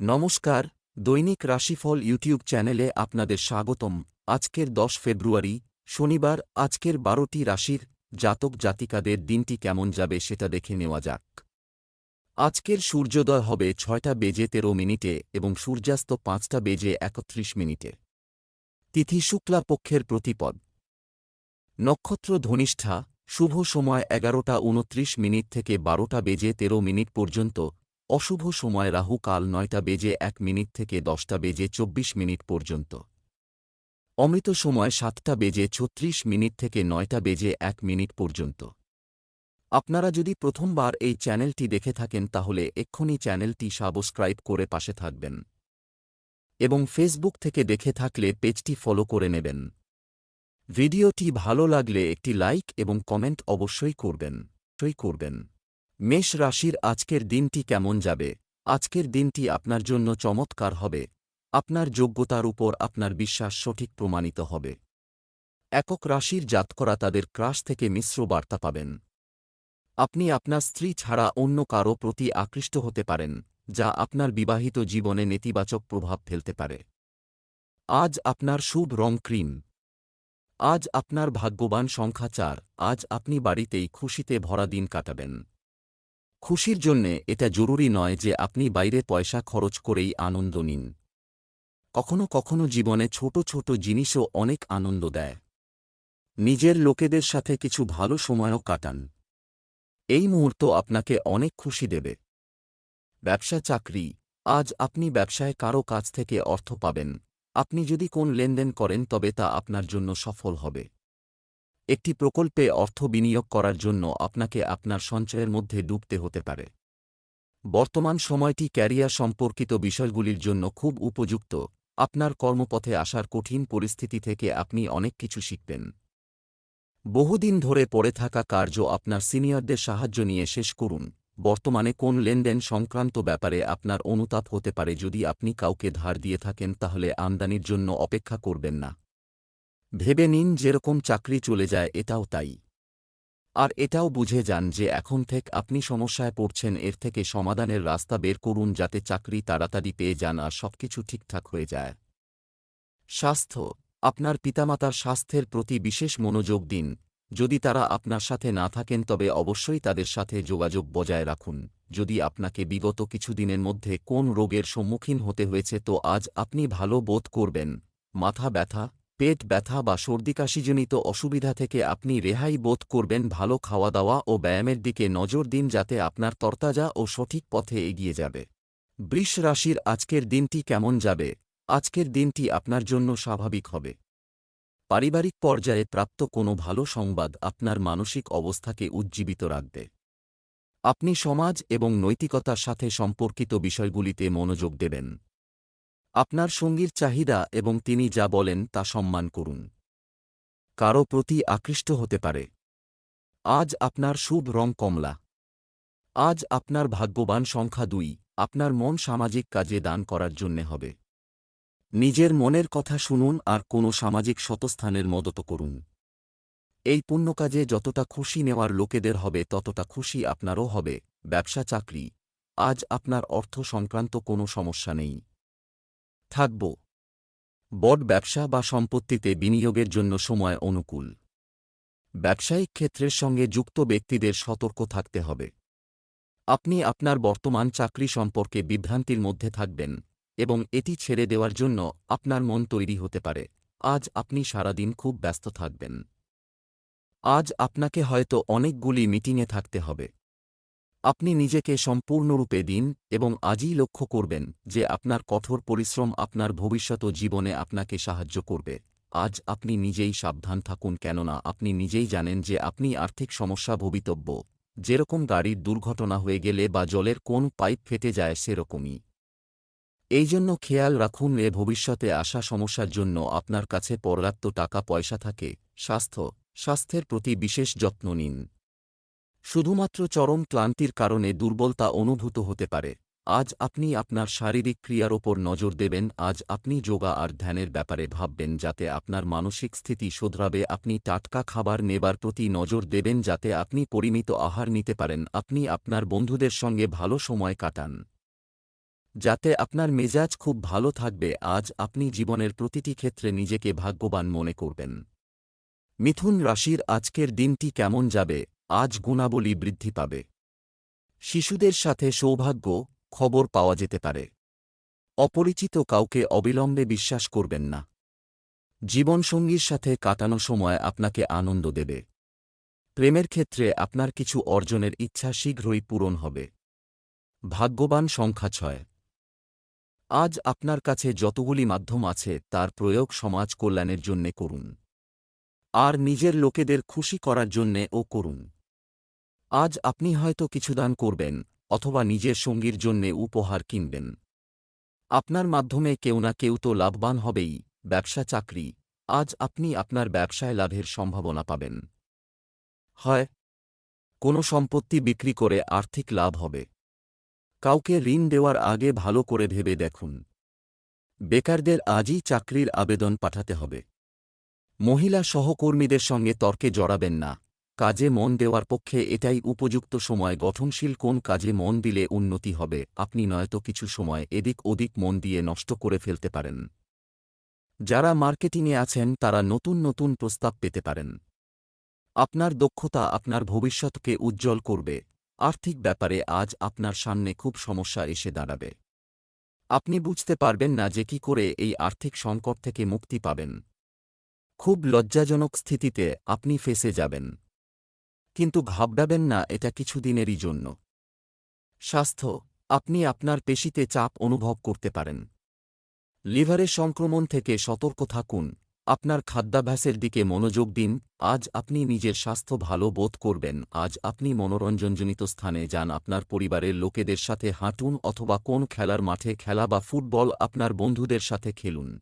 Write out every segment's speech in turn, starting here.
নমস্কার, দৈনিক রাশিফল ইউটিউব চ্যানেলে আপনাদের স্বাগতম। আজকের দশ ফেব্রুয়ারি, শনিবার, আজকের বারোটি রাশির জাতক জাতিকাদের দিনটি কেমন যাবে সেটা দেখে নেওয়া যাক। আজকের সূর্যোদয় হবে ছয়টা বেজে তেরো মিনিটে এবং সূর্যাস্ত পাঁচটা বেজে একত্রিশ মিনিটে। তিথি শুক্লা পক্ষের প্রতিপদ। নক্ষত্র ধনিষ্ঠা, শুভ সময় এগারোটা উনত্রিশ মিনিট থেকে বারোটা বেজে তেরো মিনিট পর্যন্ত অশুভ সময় রাহু কাল নয়টা বেজে এক মিনিট থেকে দশটা বেজে চব্বিশ মিনিট পর্যন্ত। অমৃত সময় সাতটা বেজে ছত্রিশ মিনিট থেকে নয়টা বেজে এক মিনিট পর্যন্ত। আপনারা যদি প্রথমবার এই চ্যানেলটি দেখে থাকেন তাহলে এক্ষুনি চ্যানেলটি সাবস্ক্রাইব করে পাশে থাকবেন। এবং ফেসবুক থেকে দেখে থাকলে পেজটি ফলো করে নেবেন। ভিডিওটি ভালো লাগলে একটি লাইক এবং কমেন্ট অবশ্যই করবেন। করবেন। মেষ রাশির আজকের দিনটি কেমন যাবে? আজকের দিনটি আপনার জন্য চমৎকার হবে। আপনার যোগ্যতার উপর আপনার বিশ্বাস সঠিক প্রমাণিত হবে। একক রাশির জাতকরা তাদের ক্রাশ থেকে মিশ্র বার্তা পাবেন। আপনি আপনার স্ত্রী ছাড়া অন্য কারও প্রতি আকৃষ্ট হতে পারেন, যা আপনার বিবাহিত জীবনে নেতিবাচক প্রভাব ফেলতে পারে। আজ আপনার শুভ রং ক্রিম। আজ আপনার ভাগ্যবান সংখ্যা চার। আজ আপনি বাড়িতেই খুশিতে ভরা দিন কাটাবেন। খুশির জন্যে এটা জরুরি নয় যে আপনি বাইরে পয়সা খরচ করেই আনন্দ নিন। কখনো কখনো জীবনে ছোট ছোট জিনিসও অনেক আনন্দ দেয়। নিজের লোকেদের সাথে কিছু ভালো সময়ও কাটান। এই মুহূর্ত আপনাকে অনেক খুশি দেবে। ব্যবসা চাকরি, আজ আপনি ব্যবসায় কারও কাছ থেকে অর্থ পাবেন। আপনি যদি কোন লেনদেন করেন তবে তা আপনার জন্য সফল হবে। একটি প্রকল্পে অর্থ বিনিয়োগ করার জন্য আপনাকে আপনার সঞ্চয়ের মধ্যে ডুবতে হতে পারে। বর্তমান সময়টি ক্যারিয়ার সম্পর্কিত বিষয়গুলির জন্য খুব উপযুক্ত। আপনার কর্মপথে আসার কঠিন পরিস্থিতি থেকে আপনি অনেক কিছু শিখবেন। বহুদিন ধরে পড়ে থাকা কার্য আপনার সিনিয়রদের সাহায্য নিয়ে শেষ করুন। বর্তমানে কোন লেনদেন সংক্রান্ত ব্যাপারে আপনার অনুতাপ হতে পারে যদি আপনি কাউকে ধার দিয়ে থাকেন তাহলে আমদানির জন্য অপেক্ষা করবেন না। ভেবে নিন যেরকম চাকরি চলে যায় এটাও তাই। আর এটাও বুঝে যান যে এখন থেকে আপনি সমস্যায় পড়ছেন, এর থেকে সমাধানের রাস্তা বের করুন যাতে চাকরি তাড়াতাড়ি পেয়ে যান আর সবকিছু ঠিকঠাক হয়ে যায়। স্বাস্থ্য, আপনার পিতামাতার স্বাস্থ্যের প্রতি বিশেষ মনোযোগ দিন। যদি তারা আপনার সাথে না থাকেন, তবে অবশ্যই তাদের সাথে যোগাযোগ বজায় রাখুন। যদি আপনাকে বিগত কিছুদিনের মধ্যে কোন রোগের সম্মুখীন হতে হয়েছে, তো আজ আপনি ভালো বোধ করবেন। মাথা ব্যথা পেট ব্যথা বা সর্দিকাশিজনিত অসুবিধা থেকে আপনি রেহাই বোধ করবেন ভালো খাওয়া দাওয়া ও ব্যায়ামের দিকে নজর দিন যাতে আপনার তরতাজা ও সঠিক পথে এগিয়ে যাবে। বৃষ রাশির আজকের দিনটি কেমন যাবে? আজকের দিনটি আপনার জন্য স্বাভাবিক হবে। পারিবারিক পর্যায়ে প্রাপ্ত কোনো ভালো সংবাদ আপনার মানসিক অবস্থাকে উজ্জীবিত রাখবে। আপনি সমাজ এবং নৈতিকতার সাথে সম্পর্কিত বিষয়গুলিতে মনোযোগ দেবেন। আপনার সঙ্গীর চাহিদা এবং তিনি যা বলেন তা সম্মান করুন। কারও প্রতি আকৃষ্ট হতে পারে। আজ আপনার শুভ রং কমলা। আজ আপনার ভাগ্যবান সংখ্যা দুই, আপনার মন সামাজিক কাজে দান করার জন্যে হবে। নিজের মনের কথা শুনুন আর কোনো সামাজিক শতস্থানের মদত করুন। এই পুণ্য কাজে যতটা খুশি নেওয়ার লোকেদের হবে, ততটা খুশি আপনারও হবে। ব্যবসা চাকরি আজ আপনার অর্থ সংক্রান্ত কোনো সমস্যা নেই। থাকব। বট ব্যবসা বা সম্পত্তিতে বিনিয়োগের জন্য সময় অনুকূল। ব্যবসায়িক ক্ষেত্রের সঙ্গে যুক্ত ব্যক্তিদের সতর্ক থাকতে হবে। আপনি আপনার বর্তমান চাকরি সম্পর্কে বিভ্রান্তির মধ্যে থাকবেন এবং এটি ছেড়ে দেওয়ার জন্য আপনার মন তৈরি হতে পারে। আজ আপনি সারাদিন খুব ব্যস্ত থাকবেন। আজ আপনাকে হয়তো অনেকগুলি মিটিংয়ে থাকতে হবে। আপনি নিজেকে সম্পূর্ণরূপে দিন এবং আজই লক্ষ্য করবেন যে আপনার কঠোর পরিশ্রম আপনার ভবিষ্যৎ জীবনে আপনাকে সাহায্য করবে। আজ আপনি নিজেই সাবধান থাকুন কেননা আপনি নিজেই জানেন যে আপনি আর্থিক সমস্যা ভবিতব্য। যেরকম গাড়ির দুর্ঘটনা হয়ে গেলে বা জলের কোন পাইপ ফেটে যায় সেরকমই। এই জন্য খেয়াল রাখুন এ ভবিষ্যতে আসা সমস্যার জন্য আপনার কাছে পর্যাপ্ত টাকা পয়সা থাকে। স্বাস্থ্য, স্বাস্থ্যের প্রতি বিশেষ যত্ন নিন। শুধুমাত্র চরম ক্লান্তির কারণে দুর্বলতা অনুভূত হতে পারে। আজ আপনি আপনার শারীরিক ক্রিয়ার ওপর নজর দেবেন, আজ আপনি যোগা আর ধ্যানের ব্যাপারে ভাববেন যাতে আপনার মানসিক স্থিতি শোধরাবে, আপনি টাটকা খাবার নেবার প্রতি নজর দেবেন যাতে আপনি পরিমিত আহার নিতে পারেন, আপনি আপনার বন্ধুদের সঙ্গে ভালো সময় কাটান। যাতে আপনার মেজাজ খুব ভালো থাকবে, আজ আপনি জীবনের প্রতিটি ক্ষেত্রে নিজেকে ভাগ্যবান মনে করবেন। মিথুন রাশির আজকের দিনটি কেমন যাবে? আজ গুণাবলী বৃদ্ধি পাবে। শিশুদের সাথে সৌভাগ্য, খবর পাওয়া যেতে পারে। অপরিচিত কাউকে অবিলম্বে বিশ্বাস করবেন না। জীবনসঙ্গীর সাথে কাটানো সময় আপনাকে আনন্দ দেবে। প্রেমের ক্ষেত্রে আপনার কিছু অর্জনের ইচ্ছা শীঘ্রই পূরণ হবে। ভাগ্যবান সংখ্যা ছয়। আজ আপনার কাছে যতগুলি মাধ্যম আছে, তার প্রয়োগ সমাজ কল্যাণের জন্যে করুন। আর নিজের লোকেদের খুশি করার জন্যে ও করুন। আজ আপনি হয়তো কিছু দান করবেন, অথবা নিজের সঙ্গীর জন্যে উপহার কিনবেন। আপনার মাধ্যমে কেউ না কেউ তো লাভবান হবেই, ব্যবসা চাকরি। আজ আপনি আপনার ব্যবসায় লাভের সম্ভাবনা পাবেন। হয়, কোনো সম্পত্তি বিক্রি করে আর্থিক লাভ হবে। কাউকে ঋণ দেওয়ার আগে ভালো করে ভেবে দেখুন। বেকারদের আজই চাকরির আবেদন পাঠাতে হবে। মহিলা সহকর্মীদের সঙ্গে তর্কে জড়াবেন না। কাজে মন দেওয়ার পক্ষে এটাই উপযুক্ত সময়। গঠনশীল কোন কাজে মন দিলে উন্নতি হবে? আপনি নয়তো কিছু সময় এদিক ওদিক মন দিয়ে নষ্ট করে ফেলতে পারেন। যারা মার্কেটিংয়ে আছেন, তারা নতুন নতুন প্রস্তাব পেতে পারেন। আপনার দক্ষতা আপনার ভবিষ্যৎকে উজ্জ্বল করবে। আর্থিক ব্যাপারে আজ আপনার সামনে খুব সমস্যা এসে দাঁড়াবে। আপনি বুঝতে পারবেন না যে কি করে এই আর্থিক সংকট থেকে মুক্তি পাবেন। খুব লজ্জাজনক স্থিতিতে আপনি ফেসে যাবেন। কিন্তু ঘাবড়াবেন না, এটা কিছুদিনেরই জন্য। স্বাস্থ্য, আপনি আপনার পেশিতে চাপ অনুভব করতে পারেন। লিভারের সংক্রমণ থেকে সতর্ক থাকুন। আপনার খাদ্যাভ্যাসের দিকে মনোযোগ দিন। আজ আপনি নিজের স্বাস্থ্য ভালো বোধ করবেন। আজ আপনি মনোরঞ্জনজনিত স্থানে যান। আপনার পরিবারের লোকেদের সাথে হাঁটুন অথবা কোন খেলার মাঠে খেলা বা ফুটবল আপনার বন্ধুদের সাথে খেলুন।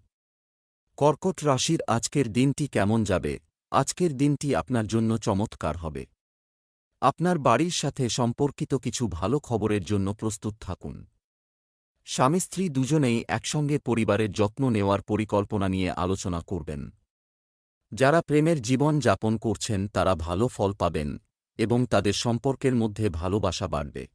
কর্কট রাশির আজকের দিনটি কেমন যাবে? আজকের দিনটি আপনার জন্য চমৎকার হবে। আপনার বাড়ির সাথে সম্পর্কিত কিছু ভালো খবরের জন্য প্রস্তুত থাকুন। স্বামী স্ত্রী দুজনেই একসঙ্গে পরিবারের যত্ন নেওয়ার পরিকল্পনা নিয়ে আলোচনা করবেন। যারা প্রেমের জীবন যাপন করছেন, তারা ভালো ফল পাবেন এবং তাদের সম্পর্কের মধ্যে ভালোবাসা বাড়বে।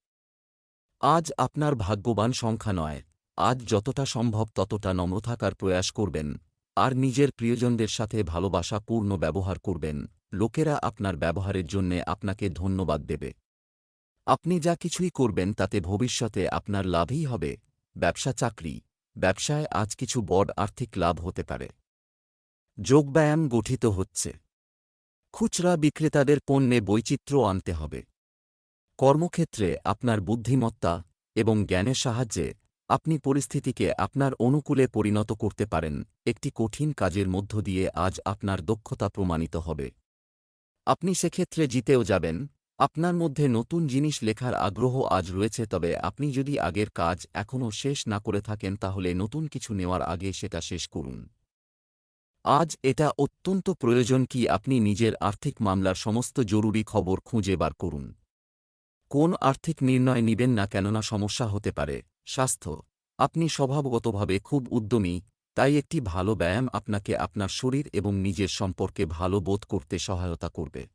আজ আপনার ভাগ্যবান সংখ্যা নয়। আজ যতটা সম্ভব ততটা নম্র থাকার প্রয়াস করবেন। আর নিজের প্রিয়জনদের সাথে ভালোবাসাপূর্ণ ব্যবহার করবেন। লোকেরা আপনার ব্যবহারের জন্যে আপনাকে ধন্যবাদ দেবে। আপনি যা কিছুই করবেন তাতে ভবিষ্যতে আপনার লাভই হবে, ব্যবসা চাকরি, ব্যবসায় আজ কিছু বড় আর্থিক লাভ হতে পারে। যোগব্যায়াম গঠিত হচ্ছে। খুচরা বিক্রেতাদের পণ্যে বৈচিত্র্য আনতে হবে। কর্মক্ষেত্রে আপনার বুদ্ধিমত্তা এবং জ্ঞানের সাহায্যে আপনি পরিস্থিতিকে আপনার অনুকূলে পরিণত করতে পারেন। একটি কঠিন কাজের মধ্য দিয়ে আজ আপনার দক্ষতা প্রমাণিত হবে। আপনি সেক্ষেত্রে জিতেও যাবেন। আপনার মধ্যে নতুন জিনিস লেখার আগ্রহ আজ রয়েছে, তবে আপনি যদি আগের কাজ এখনও শেষ না করে থাকেন, তাহলে নতুন কিছু নেওয়ার আগে সেটা শেষ করুন। আজ এটা অত্যন্ত প্রয়োজন কি আপনি নিজের আর্থিক মামলার সমস্ত জরুরি খবর খুঁজে বার করুন। কোন আর্থিক নির্ণয় নিবেন না কেননা সমস্যা হতে পারে। স্বাস্থ্য। আপনি স্বভাবগতভাবে খুব উদ্যমী তাই একটি ভালো ব্যায়াম আপনাকে আপনার শরীর এবং নিজের সম্পর্কে ভালো বোধ করতে সহায়তা করবে।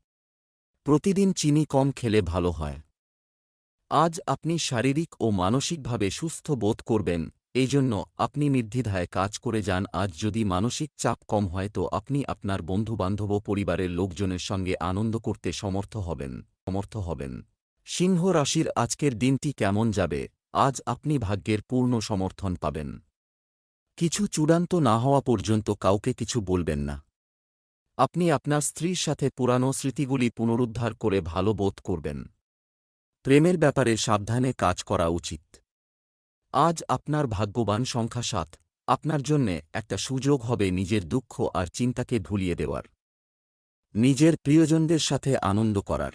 প্রতিদিন চিনি কম খেলে ভালো হয়। আজ আপনি শারীরিক ও মানসিকভাবে সুস্থ বোধ করবেন এই জন্য আপনি নির্দ্বিধায় কাজ করে যান। আজ যদি মানসিক চাপ কম হয় তো আপনি আপনার বন্ধুবান্ধব ও পরিবারের লোকজনের সঙ্গে আনন্দ করতে সমর্থ হবেন সমর্থ হবেন। সিংহ রাশির আজকের দিনটি কেমন যাবে? আজ আপনি ভাগ্যের পূর্ণ সমর্থন পাবেন। কিছু চূড়ান্ত না হওয়া পর্যন্ত কাউকে কিছু বলবেন না। আপনি আপনার স্ত্রীর সাথে পুরানো স্মৃতিগুলি পুনরুদ্ধার করে ভালো বোধ করবেন। প্রেমের ব্যাপারে সাবধানে কাজ করা উচিত। আজ আপনার ভাগ্যবান সংখ্যা সাত। আপনার জন্যে একটা সুযোগ হবে নিজের দুঃখ আর চিন্তাকে ভুলিয়ে দেওয়ার। নিজের প্রিয়জনদের সাথে আনন্দ করার।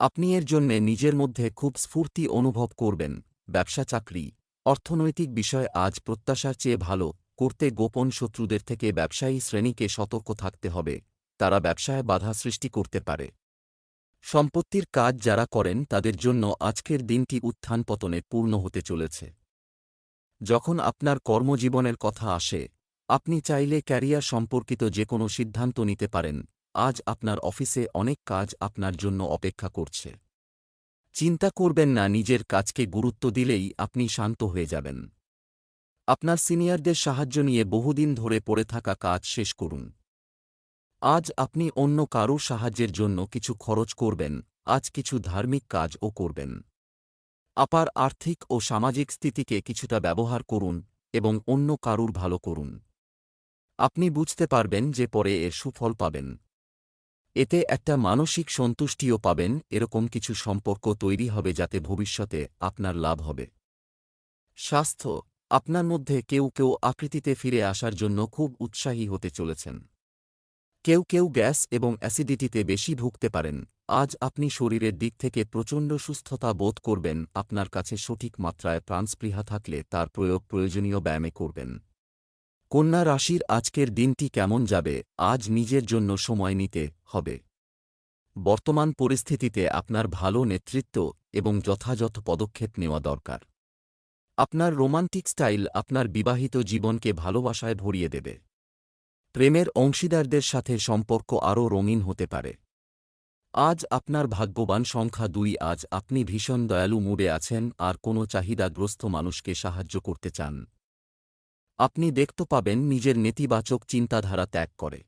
আপনি এর জন্যে নিজের মধ্যে খুব স্ফূর্তি অনুভব করবেন ব্যবসা চাকরি অর্থনৈতিক বিষয় আজ প্রত্যাশার চেয়ে ভালো, করতে গোপন শত্রুদের থেকে ব্যবসায়ী শ্রেণীকে সতর্ক থাকতে হবে, তারা ব্যবসায় বাধা সৃষ্টি করতে পারে। সম্পত্তির কাজ যারা করেন তাদের জন্য আজকের দিনটি উত্থান পতনে পূর্ণ হতে চলেছে। যখন আপনার কর্মজীবনের কথা আসে, আপনি চাইলে ক্যারিয়ার সম্পর্কিত যে কোনো সিদ্ধান্ত নিতে পারেন, আজ আপনার অফিসে অনেক কাজ আপনার জন্য অপেক্ষা করছে। চিন্তা করবেন না, নিজের কাজকে গুরুত্ব দিলেই আপনি শান্ত হয়ে যাবেন। আপনার সিনিয়রদের সাহায্য নিয়ে বহুদিন ধরে পড়ে থাকা কাজ শেষ করুন। আজ আপনি অন্য কারোর সাহায্যের জন্য কিছু খরচ করবেন, আজ কিছু ধার্মিক কাজও করবেন। আপার আর্থিক ও সামাজিক স্থিতিকে কিছুটা ব্যবহার করুন এবং অন্য কারুর ভালো করুন। আপনি বুঝতে পারবেন যে পরে এর সুফল পাবেন। এতে একটা মানসিক সন্তুষ্টিও পাবেন, এরকম কিছু সম্পর্ক তৈরি হবে যাতে ভবিষ্যতে আপনার লাভ হবে। স্বাস্থ্য, আপনার মধ্যে কেউ কেউ আকৃতিতে ফিরে আসার জন্য খুব উৎসাহী হতে চলেছেন। কেউ কেউ গ্যাস এবং অ্যাসিডিটিতে বেশি ভুগতে পারেন, আজ আপনি শরীরের দিক থেকে প্রচণ্ড সুস্থতা বোধ করবেন, আপনার কাছে সঠিক মাত্রায় প্রাণস্পৃহা থাকলে তার প্রয়োগ প্রয়োজনীয় ব্যায়ামে করবেন। কন্যা রাশির আজকের দিনটি কেমন যাবে, আজ নিজের জন্য সময় নিতে হবে। বর্তমান পরিস্থিতিতে আপনার ভালো নেতৃত্ব এবং যথাযথ পদক্ষেপ নেওয়া দরকার। আপনার রোমান্টিক স্টাইল আপনার বিবাহিত জীবনকে ভালোবাসায় ভরিয়ে দেবে। প্রেমের অংশীদারদের সাথে সম্পর্ক আরও রঙিন হতে পারে। আজ আপনার ভাগ্যবান সংখ্যা দুই, আজ আপনি ভীষণ দয়ালু মুডে আছেন আর কোনো চাহিদাগ্রস্ত মানুষকে সাহায্য করতে চান। আপনি দেখতে পাবেন নিজের নেতিবাচক চিন্তাধারা ত্যাগ করে।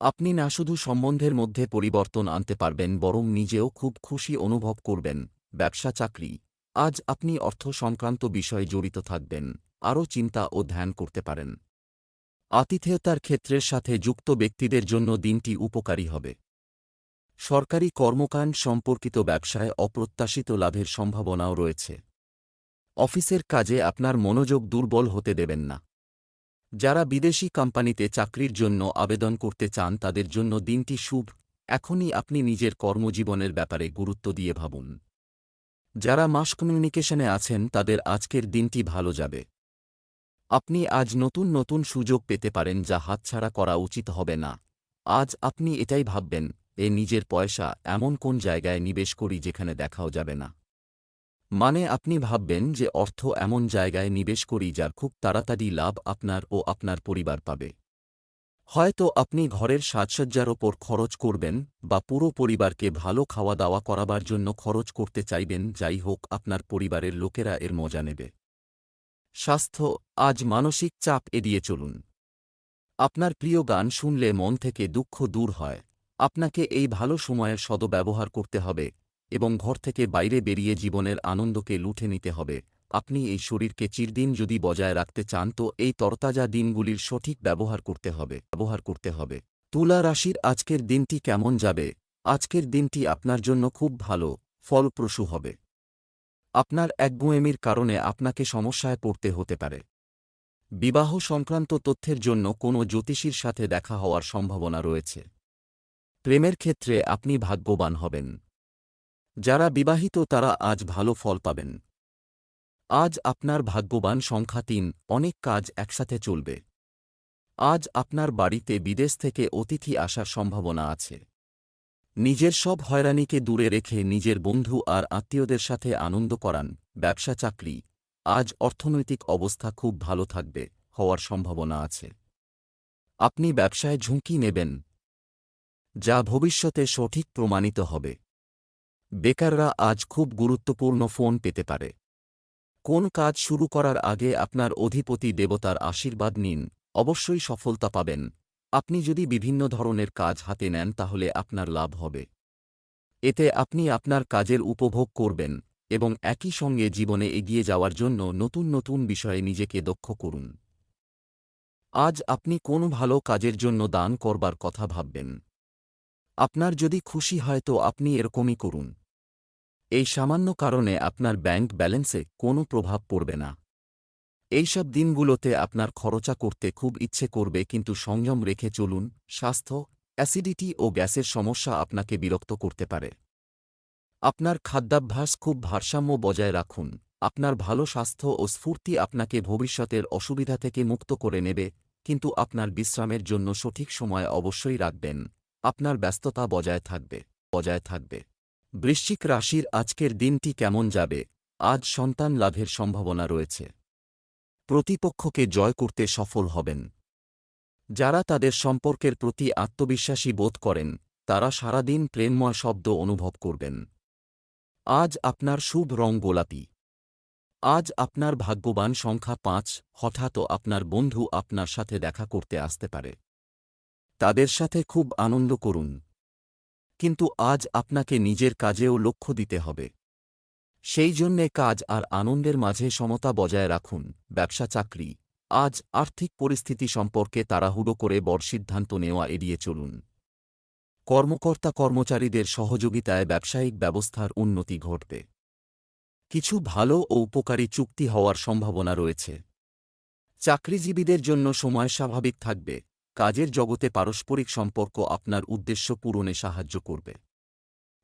আপনি না শুধু সম্বন্ধের মধ্যে পরিবর্তন আনতে পারবেন, বরং নিজেও খুব খুশি অনুভব করবেন, ব্যবসা, চাকরি। আজ আপনি অর্থ সংক্রান্ত বিষয়ে জড়িত থাকবেন, আরও চিন্তা ও ধ্যান করতে পারেন। আতিথেয়তার ক্ষেত্রের সাথে যুক্ত ব্যক্তিদের জন্য দিনটি উপকারী হবে। সরকারি কর্মকাণ্ড সম্পর্কিত ব্যবসায় অপ্রত্যাশিত লাভের সম্ভাবনাও রয়েছে। অফিসের কাজে আপনার মনোযোগ দুর্বল হতে দেবেন না। যারা বিদেশি কোম্পানিতে চাকরির জন্য আবেদন করতে চান তাদের জন্য দিনটি শুভ। এখনই আপনি নিজের কর্মজীবনের ব্যাপারে গুরুত্ব দিয়ে ভাবুন। যারা মাস কমিউনিকেশনে আছেন তাদের আজকের দিনটি ভালো যাবে। আপনি আজ নতুন নতুন সুযোগ পেতে পারেন যা হাতছাড়া করা উচিত হবে না। আজ আপনি এটাই ভাববেন, এ নিজের পয়সা এমন কোন জায়গায় নিবেশ করি যেখানে দেখাও যাবে না। মানে আপনি ভাববেন যে অর্থ এমন জায়গায় নিবেশ করি যার খুব তাড়াতাড়ি লাভ আপনার ও আপনার পরিবার পাবে। হয়তো আপনি ঘরের সাজসজ্জার ওপর খরচ করবেন বা পুরো পরিবারকে ভালো খাওয়া দাওয়া করাবার জন্য খরচ করতে চাইবেন, যাই হোক আপনার পরিবারের লোকেরা এর মজা নেবে। স্বাস্থ্য, আজ মানসিক চাপ এড়িয়ে চলুন। আপনার প্রিয় গান শুনলে মন থেকে দুঃখ দূর হয়। আপনাকে এই ভালো সময়ের সদব্যবহার করতে হবে। এবং ঘর থেকে বাইরে বেরিয়ে জীবনের আনন্দকে লুঠে নিতে হবে। আপনি এই শরীরকে চিরদিন যদি বজায় রাখতে চান, তো এই তরতাজা দিনগুলির সঠিক ব্যবহার করতে হবে, ব্যবহার করতে হবে। তুলা রাশির আজকের দিনটি কেমন যাবে? আজকের দিনটি আপনার জন্য খুব ভালো, ফলপ্রসূ হবে। আপনার একগুঁয়েমির কারণে আপনাকে সমস্যায় পড়তে হতে পারে। বিবাহ সংক্রান্ত তথ্যের জন্য কোনো জ্যোতিষীর সাথে দেখা হওয়ার সম্ভাবনা রয়েছে। প্রেমের ক্ষেত্রে আপনি ভাগ্যবান হবেন। যারা বিবাহিত তারা আজ ভালো ফল পাবেন। আজ আপনার ভাগ্যবান সংখ্যা তিন, অনেক কাজ একসাথে চলবে। আজ আপনার বাড়িতে বিদেশ থেকে অতিথি আসার সম্ভাবনা আছে। নিজের সব হয়রানিকে দূরে রেখে নিজের বন্ধু আর আত্মীয়দের সাথে আনন্দ করান, ব্যবসা, চাকরি। আজ অর্থনৈতিক অবস্থা খুব ভালো থাকবে, হওয়ার সম্ভাবনা আছে। আপনি ব্যবসায় ঝুঁকি নেবেন, যা ভবিষ্যতে সঠিক প্রমাণিত হবে। বেকাররা আজ খুব গুরুত্বপূর্ণ ফোন পেতে পারে। কোন কাজ শুরু করার আগে আপনার অধিপতি দেবতার আশীর্বাদ নিন, অবশ্যই সফলতা পাবেন। আপনি যদি বিভিন্ন ধরনের কাজ হাতে নেন তাহলে আপনার লাভ হবে। এতে আপনি আপনার কাজের উপভোগ করবেন এবং একই সঙ্গে জীবনে এগিয়ে যাওয়ার জন্য নতুন নতুন বিষয়ে নিজেকে দক্ষ করুন। আজ আপনি কোন ভালো কাজের জন্য দান করবার কথা ভাববেন। আপনার যদি খুশি হয় তো আপনি এরকমই করুন। এই সামান্য কারণে আপনার ব্যাংক ব্যালেন্সে কোনো প্রভাব পড়বে না। এইসব দিনগুলোতে আপনার খরচা করতে খুব ইচ্ছে করবে কিন্তু সংযম রেখে চলুন, স্বাস্থ্য, অ্যাসিডিটি ও গ্যাসের সমস্যা আপনাকে বিরক্ত করতে পারে। আপনার খাদ্যাভ্যাস খুব ভারসাম্য বজায় রাখুন। আপনার ভালো স্বাস্থ্য ও স্ফূর্তি আপনাকে ভবিষ্যতের অসুবিধা থেকে মুক্ত করে নেবে, কিন্তু আপনার বিশ্রামের জন্য সঠিক সময় অবশ্যই রাখবেন। আপনার ব্যস্ততা বজায় থাকবে বজায় থাকবে। বৃশ্চিক রাশির আজকের দিনটি কেমন যাবে? আজ সন্তান লাভের সম্ভাবনা রয়েছে। প্রতিপক্ষকে জয় করতে সফল হবেন। যারা তাদের সম্পর্কের প্রতি আত্মবিশ্বাসী বোধ করেন, তারা সারাদিন প্রেমময় শব্দ অনুভব করবেন। আজ আপনার শুভ রং গোলাপি। আজ আপনার ভাগ্যবান সংখ্যা পাঁচ, হঠাৎ আপনার বন্ধু আপনার সাথে দেখা করতে আসতে পারে। তাদের সাথে খুব আনন্দ করুন। কিন্তু আজ আপনাকে নিজের কাজেও লক্ষ্য দিতে হবে। সেই জন্যে কাজ আর আনন্দের মাঝে সমতা বজায় রাখুন, ব্যবসা চাকরি। আজ আর্থিক পরিস্থিতি সম্পর্কে তাড়াহুড়ো করে বড় সিদ্ধান্ত নেওয়া এড়িয়ে চলুন। কর্মকর্তা কর্মচারীদের সহযোগিতায় ব্যবসায়িক ব্যবস্থার উন্নতি ঘটবে। কিছু ভালো ও উপকারী চুক্তি হওয়ার সম্ভাবনা রয়েছে। চাকরিজীবীদের জন্য সময় স্বাভাবিক থাকবে। কাজের জগতে পারস্পরিক সম্পর্ক আপনার উদ্দেশ্য পূরণে সাহায্য করবে।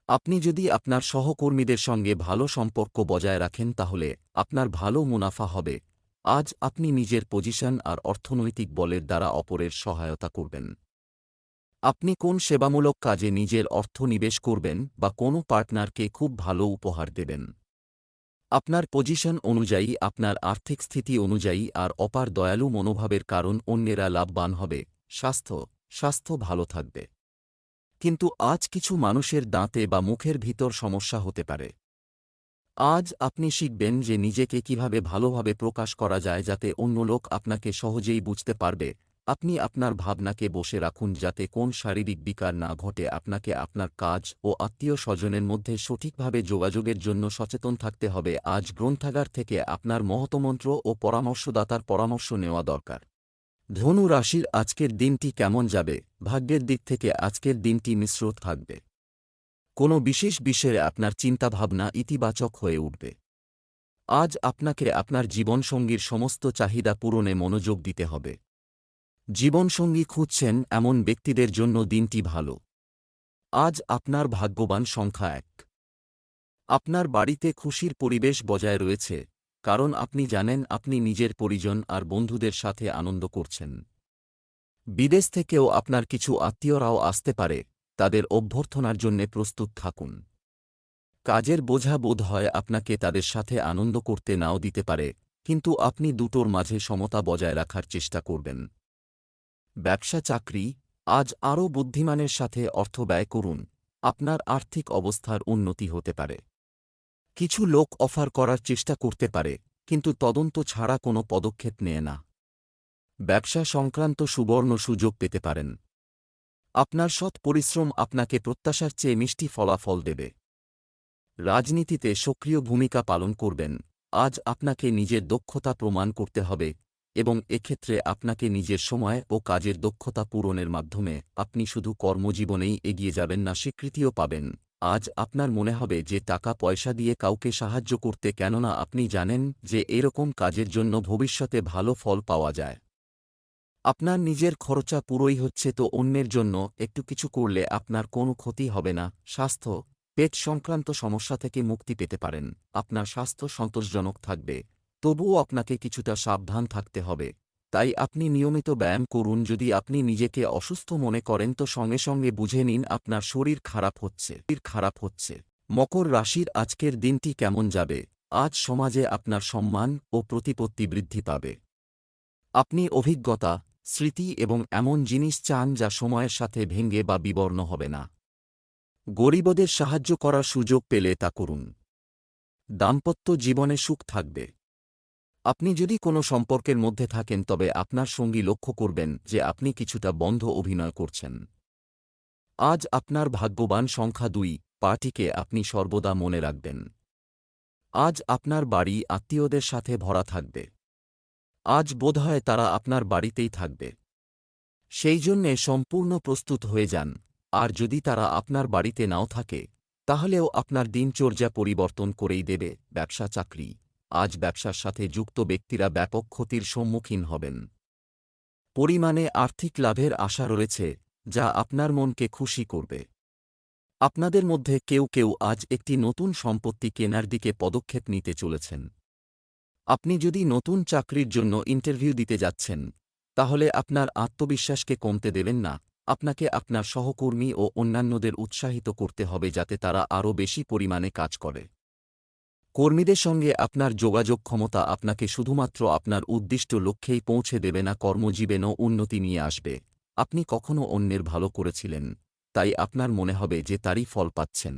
আপনি যদি আপনার সহকর্মীদের সঙ্গে ভালো সম্পর্ক বজায় রাখেন তাহলে আপনার ভালো মুনাফা হবে। আজ আপনি নিজের পজিশন আর অর্থনৈতিক বলের দ্বারা অপরের সহায়তা করবেন। আপনি কোন সেবামূলক কাজে নিজের অর্থ নিবেশ করবেন বা কোনো পার্টনারকে খুব ভালো উপহার দেবেন? আপনার পজিশন অনুযায়ী, আপনার আর্থিক স্থিতি অনুযায়ী আর অপার দয়ালু মনোভাবের কারণ অন্যেরা লাভবান হবে। স্বাস্থ্য স্বাস্থ্য ভালো থাকবে। কিন্তু আজ কিছু মানুষের দাঁতে বা মুখের ভিতর সমস্যা হতে পারে। আজ আপনি শিখবেন যে নিজেকে কীভাবে ভালোভাবে প্রকাশ করা যায় যাতে অন্য লোক আপনাকে সহজেই বুঝতে পারবে। আপনি আপনার ভাবনাকে বসে রাখুন যাতে কোন শারীরিক বিকার না ঘটে আপনাকে আপনার কাজ ও আত্মীয় স্বজনের মধ্যে সঠিকভাবে যোগাযোগের জন্য সচেতন থাকতে হবে। আজ গ্রন্থাগার থেকে আপনার মহতমন্ত্র ও পরামর্শদাতার পরামর্শ নেওয়া দরকার। ধনু রাশির আজকের দিনটি কেমন যাবে? ভাগ্যের দিক থেকে আজকের দিনটি মিশ্র থাকবে। কোনো বিশেষ বিষয়ে আপনার চিন্তাভাবনা ইতিবাচক হয়ে উঠবে। আজ আপনাকে আপনার জীবনসঙ্গীর সমস্ত চাহিদা পূরণে মনোযোগ দিতে হবে। জীবনসঙ্গী খুঁজছেন এমন ব্যক্তিদের জন্য দিনটি ভালো। আজ আপনার ভাগ্যবান সংখ্যা এক। আপনার বাড়িতে খুশির পরিবেশ বজায় রয়েছে। কারণ আপনি জানেন আপনি নিজের পরিজন আর বন্ধুদের সাথে আনন্দ করছেন। বিদেশ থেকেও আপনার কিছু আত্মীয়রাও আসতে পারে, তাদের অভ্যর্থনার জন্যে প্রস্তুত থাকুন। কাজের বোঝা বোধ হয় আপনাকে তাদের সাথে আনন্দ করতে নাও দিতে পারে, কিন্তু আপনি দুটোর মাঝে সমতা বজায় রাখার চেষ্টা করবেন। ব্যবসা চাকরি, আজ আরও বুদ্ধিমানের সাথে অর্থ ব্যয় করুন, আপনার আর্থিক অবস্থার উন্নতি হতে পারে। কিছু লোক অফার করার চেষ্টা করতে পারে, কিন্তু তদন্ত ছাড়া কোনো পদক্ষেপ নেয় না। ব্যবসা সংক্রান্ত সুবর্ণ সুযোগ পেতে পারেন। আপনার সৎ পরিশ্রম আপনাকে প্রত্যাশার চেয়ে মিষ্টি ফলাফল দেবে। রাজনীতিতে সক্রিয় ভূমিকা পালন করবেন। আজ আপনাকে নিজের দক্ষতা প্রমাণ করতে হবে এবং এক্ষেত্রে আপনাকে নিজের সময় ও কাজের দক্ষতা পূরণের মাধ্যমে আপনি শুধু কর্মজীবনেই এগিয়ে যাবেন না, স্বীকৃতিও পাবেন। আজ আপনার মনে হবে যে টাকা পয়সা দিয়ে কাউকে সাহায্য করতে কেননা আপনি জানেন যে এরকম কাজের জন্য ভবিষ্যতে ভালো ফল পাওয়া যায়। আপনার নিজের খরচা পুরোই হচ্ছে তো অন্যের জন্য একটু কিছু করলে আপনার কোনো ক্ষতি হবে না। স্বাস্থ্য, পেট সংক্রান্ত সমস্যা থেকে মুক্তি পেতে পারেন। আপনার স্বাস্থ্য সন্তোষজনক থাকবে। তবুও আপনাকে কিছুটা সাবধান থাকতে হবে। তাই আপনি নিয়মিত ব্যায়াম করুন। যদি আপনি নিজেকে অসুস্থ মনে করেন, তো সঙ্গে সঙ্গে বুঝে নিন আপনার শরীর খারাপ হচ্ছে। খারাপ হচ্ছে। মকর রাশির আজকের দিনটি কেমন যাবে? আজ সমাজে আপনার সম্মান ও প্রতিপত্তি বৃদ্ধি পাবে। আপনি অভিজ্ঞতা, স্মৃতি এবং এমন জিনিস চান যা সময়ের সাথে ভেঙ্গে বা বিবর্ণ হবে না। গরিবদের সাহায্য করার সুযোগ পেলে তা করুন। দাম্পত্য জীবনে সুখ থাকবে। আপনি যদি কোনো সম্পর্কের মধ্যে থাকেন, তবে আপনার সঙ্গী লক্ষ্য করবেন যে আপনি কিছুটা বন্ধ অভিনয় করছেন। আজ আপনার ভাগ্যবান সংখ্যা দুই পার্টিকে আপনি সর্বদা মনে রাখবেন। আজ আপনার বাড়ি আত্মীয়দের সাথে ভরা থাকবে। আজ বোধহয় তারা আপনার বাড়িতেই থাকবে। সেই জন্যে সম্পূর্ণ প্রস্তুত হয়ে যান। আর যদি তারা আপনার বাড়িতে নাও থাকে, তাহলেও আপনার দিনচর্যা পরিবর্তন করেই দেবে ব্যবসা চাকরি আজ ব্যবসার সাথে যুক্ত ব্যক্তিরা ব্যাপক ক্ষতির সম্মুখীন হবেন। পরিমাণে আর্থিক লাভের আশা রয়েছে, যা আপনার মনকে খুশি করবে। আপনাদের মধ্যে কেউ কেউ আজ একটি নতুন সম্পত্তি কেনার দিকে পদক্ষেপ নিতে চলেছেন। আপনি যদি নতুন চাকরির জন্য ইন্টারভিউ দিতে যাচ্ছেন, তাহলে আপনার আত্মবিশ্বাসকে কমতে দেবেন না। আপনাকে আপনার সহকর্মী ও অন্যান্যদের উৎসাহিত করতে হবে যাতে তারা আরও বেশি পরিমাণে কাজ করে। কর্মীদের সঙ্গে আপনার যোগাযোগ ক্ষমতা আপনাকে শুধুমাত্র আপনার উদ্দিষ্ট লক্ষ্যেই পৌঁছে দেবে না, কর্মজীবনেও উন্নতি নিয়ে আসবে। আপনি কখনও অন্যের ভালো করেছিলেন, তাই আপনার মনে হবে যে তারই ফল পাচ্ছেন।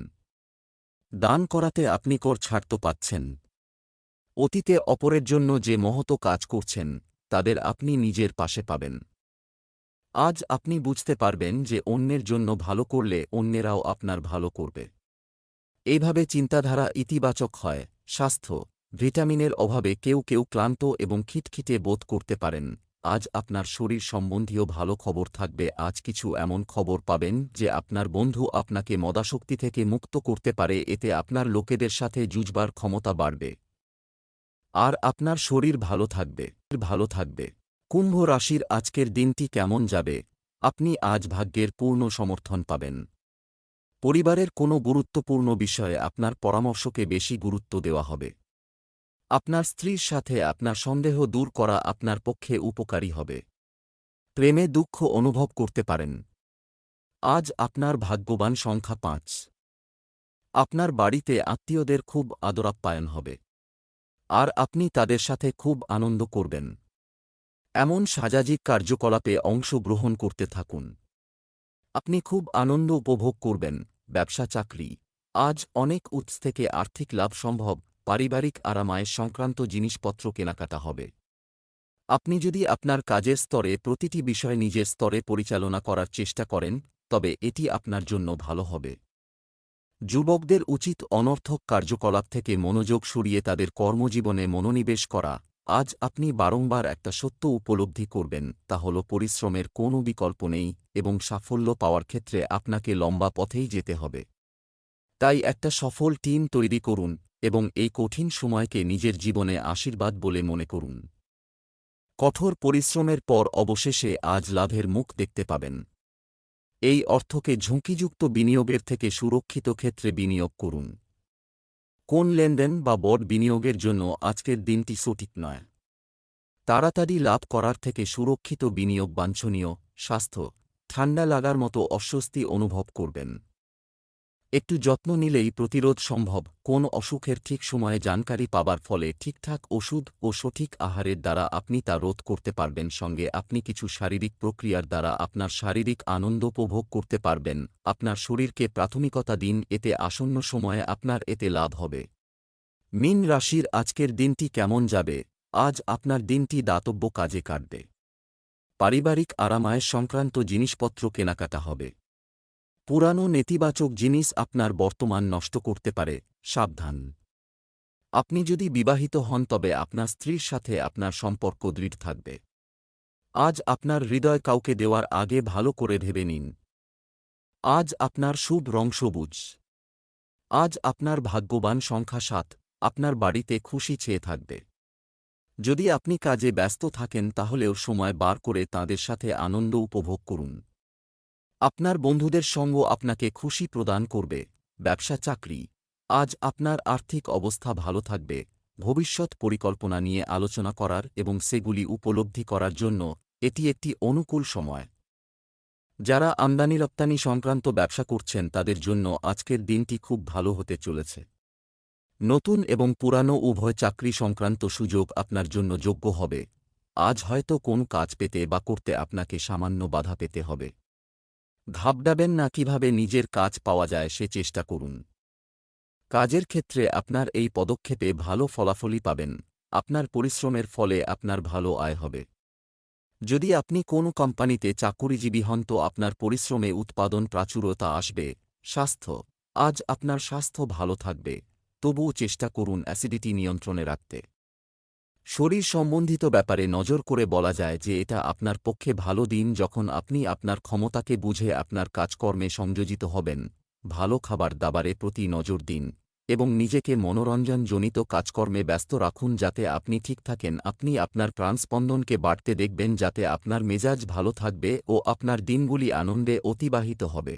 দান করাতে আপনি কর ছাড় তো পাচ্ছেন। অতীতে অপরের জন্য যে মহত কাজ করছেন, তাদের আপনি নিজের পাশে পাবেন। আজ আপনি বুঝতে পারবেন যে অন্যের জন্য ভালো করলে অন্যেরাও আপনার ভালো করবে। এইভাবে চিন্তাধারা ইতিবাচক হয়, স্বাস্থ্য, ভিটামিনের অভাবে কেউ কেউ ক্লান্ত এবং খিটখিটে বোধ করতে পারেন। আজ আপনার শরীর সম্বন্ধীয় ভালো খবর থাকবে, আজ কিছু এমন খবর পাবেন যে আপনার বন্ধু আপনাকে মদাশক্তি থেকে মুক্ত করতে পারে, এতে আপনার লোকেদের সাথে জুজবার ক্ষমতা বাড়বে। আর আপনার শরীর ভালো থাকবে ভালো থাকবে। কুম্ভ রাশির আজকের দিনটি কেমন যাবে? আপনি আজ ভাগ্যের পূর্ণ সমর্থন পাবেন। পরিবারের কোনো গুরুত্বপূর্ণ বিষয়ে আপনার পরামর্শকে বেশি গুরুত্ব দেওয়া হবে। আপনার স্ত্রীর সাথে আপনার সন্দেহ দূর করা আপনার পক্ষে উপকারী হবে। প্রেমে দুঃখ অনুভব করতে পারেন। আজ আপনার ভাগ্যবান সংখ্যা পাঁচ। আপনার বাড়িতে আত্মীয়দের খুব আদরাপ্যায়ন হবে। আর আপনি তাদের সাথে খুব আনন্দ করবেন। এমন সামাজিক কার্যকলাপে অংশগ্রহণ করতে থাকুন। আপনি খুব আনন্দ উপভোগ করবেন, ব্যবসা, চাকরি। আজ অনেক উৎস থেকে আর্থিক লাভ সম্ভব, পারিবারিক আরামায় সংক্রান্ত জিনিসপত্র কেনাকাটা হবে। আপনি যদি আপনার কাজের স্তরে প্রতিটি বিষয় নিজের স্তরে পরিচালনা করার চেষ্টা করেন, তবে এটি আপনার জন্য ভালো হবে। যুবকদের উচিত অনর্থক কার্যকলাপ থেকে মনোযোগ সরিয়ে তাদের কর্মজীবনে মনোনিবেশ করা আজ আপনি বারংবার একটা সত্য উপলব্ধি করবেন, তা হল পরিশ্রমের কোনো বিকল্প নেই এবং সাফল্য পাওয়ার ক্ষেত্রে আপনাকে লম্বা পথেই যেতে হবে। তাই একটা সফল টিম তৈরি করুন এবং এই কঠিন সময়কে নিজের জীবনে আশীর্বাদ বলে মনে করুন। কঠোর পরিশ্রমের পর অবশেষে আজ লাভের মুখ দেখতে পাবেন। এই অর্থকে ঝুঁকিযুক্ত বিনিয়োগের থেকে সুরক্ষিত ক্ষেত্রে বিনিয়োগ করুন। কোন লেনদেন বা বড় বিনিয়োগের জন্য আজকের দিনটি সঠিক নয়। তাড়াতাড়ি লাভ করার থেকে সুরক্ষিত বিনিয়োগ বাঞ্ছনীয়, স্বাস্থ্য, ঠান্ডা লাগার মতো অস্বস্তি অনুভব করবেন। একটু যত্ন নিলেই প্রতিরোধ সম্ভব। কোন অসুখের ঠিক সময়ে জানকারি পাবার ফলে ঠিকঠাক ওষুধ ও সঠিক আহারের দ্বারা আপনি তা রোধ করতে পারবেন। সঙ্গে আপনি কিছু শারীরিক প্রক্রিয়ার দ্বারা আপনার শারীরিক আনন্দ উপভোগ করতে পারবেন। আপনার শরীরকে প্রাথমিকতা দিন, এতে আসন্ন সময়ে আপনার এতে লাভ হবে। মিন রাশির আজকের দিনটি কেমন যাবে? আজ আপনার দিনটি দাতব্য কাজে কাটবে। পারিবারিক আরামায়ের সংক্রান্ত জিনিসপত্র কেনাকাটা হবে। পুরানো নেতিবাচক জিনিস আপনার বর্তমান নষ্ট করতে পারে, সাবধান। আপনি যদি বিবাহিত হন, তবে আপনার স্ত্রীর সাথে আপনার সম্পর্ক দৃঢ় থাকবে। আজ আপনার হৃদয় কাউকে দেওয়ার আগে ভালো করে ভেবে নিন। আজ আপনার শুভ রং সবুজ। আজ আপনার ভাগ্যবান সংখ্যা সাত, আপনার বাড়িতে খুশি চেয়ে থাকবে। যদি আপনি কাজে ব্যস্ত থাকেন, তাহলেও সময় বার করে তাদের সাথে আনন্দ উপভোগ করুন। আপনার বন্ধুদের সঙ্গ আপনাকে খুশি প্রদান করবে। ব্যবসা, চাকরি। আজ আপনার আর্থিক অবস্থা ভালো থাকবে। ভবিষ্যৎ পরিকল্পনা নিয়ে আলোচনা করার এবং সেগুলি উপলব্ধি করার জন্য এটি একটি অনুকূল সময়। যারা আমদানি রপ্তানি সংক্রান্ত ব্যবসা করছেন তাদের জন্য আজকের দিনটি খুব ভালো হতে চলেছে। নতুন এবং পুরানো উভয় চাকরি সংক্রান্ত সুযোগ আপনার জন্য যোগ্য হবে। আজ হয়তো কোন কাজ পেতে বা করতে আপনাকে সামান্য বাধা পেতে হবে। ঘাবড়াবেন না কীভাবে নিজের কাজ পাওয়া যায় সে চেষ্টা করুন। কাজের ক্ষেত্রে আপনার এই পদক্ষেপে ভালো ফলাফলই পাবেন, আপনার পরিশ্রমের ফলে আপনার ভালো আয় হবে। যদি আপনি কোনো কোম্পানিতে চাকুরিজীবী হন তো আপনার পরিশ্রমে উৎপাদন প্রাচুরতা আসবে, স্বাস্থ্য, আজ আপনার স্বাস্থ্য ভালো থাকবে, তবুও চেষ্টা করুন অ্যাসিডিটি নিয়ন্ত্রণে রাখতে। শরীর সম্বন্ধিত ব্যাপারে নজর করে বলা যায় যে এটা আপনার পক্ষে ভালো দিন যখন আপনি আপনার ক্ষমতাকে বুঝে আপনার কাজকর্মে সংযোজিত হবেন। ভালো খাবার দাবারে প্রতি নজর দিন এবং নিজেকে মনোরঞ্জনজনিত কাজকর্মে ব্যস্ত রাখুন যাতে আপনি ঠিক থাকেন। আপনি আপনার প্রাণস্পন্দনকে বাড়তে দেখবেন যাতে আপনার মেজাজ ভালো থাকবে ও আপনার দিনগুলি আনন্দে অতিবাহিত হবে।